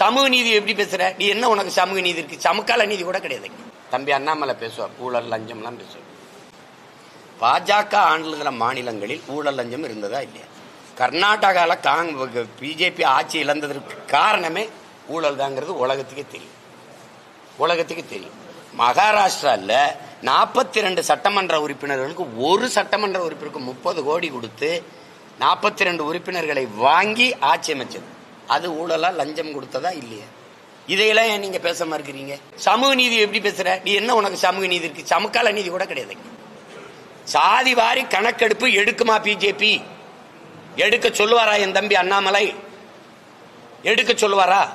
சமூக நீதி எப்படி பேசுற? நீ என்ன உனக்கு சமூக நீதி இருக்கு? சமக்கால நீதி கூட கிடையாது. தம்பி அண்ணாமலை பேசுவார் ஊழல் லஞ்சம்லாம் பேசுவார். பாஜக ஆண்டுகிற மாநிலங்களில் ஊழல் லஞ்சம் இருந்ததா இல்லையா? கர்நாடகாவில் காங் பிஜேபி ஆட்சி இழந்ததற்கு காரணமே ஊழல் தாங்கிறது உலகத்துக்கே தெரியும். உலகத்துக்கு தெரியும். மகாராஷ்டிராவில் நாற்பத்தி ரெண்டு சட்டமன்ற உறுப்பினர்களுக்கு ஒரு சட்டமன்ற உறுப்பினருக்கு முப்பது கோடி கொடுத்து நாற்பத்தி ரெண்டு உறுப்பினர்களை வாங்கி ஆட்சி அமைச்சது. அது ஊழலா லஞ்சம் கொடுத்ததா இல்லையா? இதையெல்லாம் ஏன் நீங்க பேச இருக்கிறீங்க? சமூக நீதி எப்படி பேசுற? நீ என்ன உனக்கு சமூக நீதி இருக்கு? சமக்கால நீதி கூட கிடையாது. சாதி வாரி கணக்கெடுப்பு எடுக்குமா பிஜேபி எடுக்க சொல்லுவாரா என் தம்பி அண்ணாமலை? எடுக்க சொல்லுவாரா?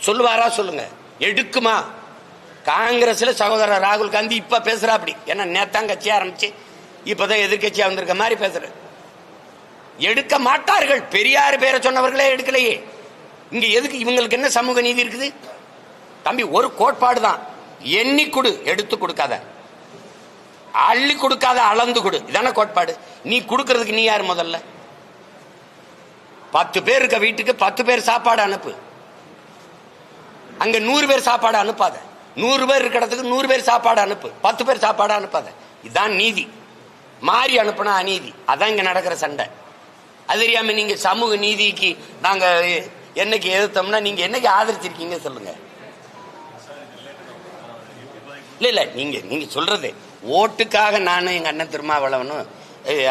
சொல்லுவாரா சொல்லுங்க. எடுக்குமா? காங்கிரஸ்ல சகோதரர் ராகுல் காந்தி இப்ப பேசுறா அப்படி. ஏன்னா நேத்தான் கட்சி ஆரம்பிச்சு இப்பதான் எதிர்கட்சியா வந்திருக்க மாதிரி பேசுறேன் எடுக்க மாட்டார்கள். பெரியார் பேரை சொன்னவர்களே எடுக்கலையே. இங்க எதுக்கு இவங்களுக்கு என்ன சமூக நீதி இருக்குது? தம்பி ஒரு கோட்பாடு தான். எண்ணி கொடு எடுத்து கொடுக்காத. அள்ளி கொடுக்காத அளந்து கொடு. இதான கோட்பாடு. நீ கொடுக்கறதுக்கு நீ யார் முதல்ல? பத்து பேர் இருக்க வீட்டுக்கு பத்து பேர் சாப்பாடு அனுப்பு. அங்க நூறு பேர் சாப்பாடு அனுப்பாத. நூறு பேர் இருக்கிற இடத்துக்கு நூறு பேர் சாப்பாடு அனுப்பு. பத்து பேர் சாப்பாடு அனுப்பாத. இதுதான் நீதி. மாறி அனுப்புனா அநீதி. அதான் இங்க நடக்கிற சண்டை. அது தெரியாம நீங்க சமூக நீதிக்கு நாங்க என்னைக்கு எதிர்த்தோம்னா நீங்க என்னைக்கு ஆதரிச்சிருக்கீங்க சொல்லுங்க. இல்ல இல்ல நீங்க நீங்க சொல்றது ஓட்டுக்காக நானும் எங்க அண்ணன் திருமாவளவனும்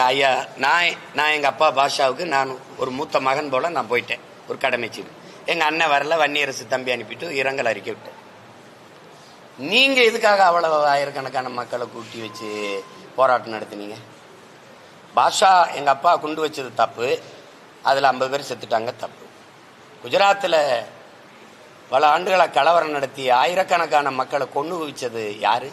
ஐயா நான் நான் எங்க அப்பா பாஷாவுக்கு நான் ஒரு மூத்த மகன் போல நான் போயிட்டேன் ஒரு கடமைச்சு எங்க அண்ணன் வரல வன்னியரசு தம்பி அனுப்பிட்டு இரங்கல் அறிக்கை விட்டேன். நீங்க எதுக்காக அவ்வளவு ஆயிரக்கணக்கான மக்களை கூட்டி வச்சு போராட்டம் நடத்தினீங்க? பாஷா எங்க அப்பா குண்டு வச்சது தப்பு. அதுல ஐம்பது பேர் செத்துட்டாங்க தப்பு. குஜராத்தில் பல ஆண்டுகளாக கலவரம் நடத்தி ஆயிரக்கணக்கான மக்களை கொண்டு குவிச்சது யாரு?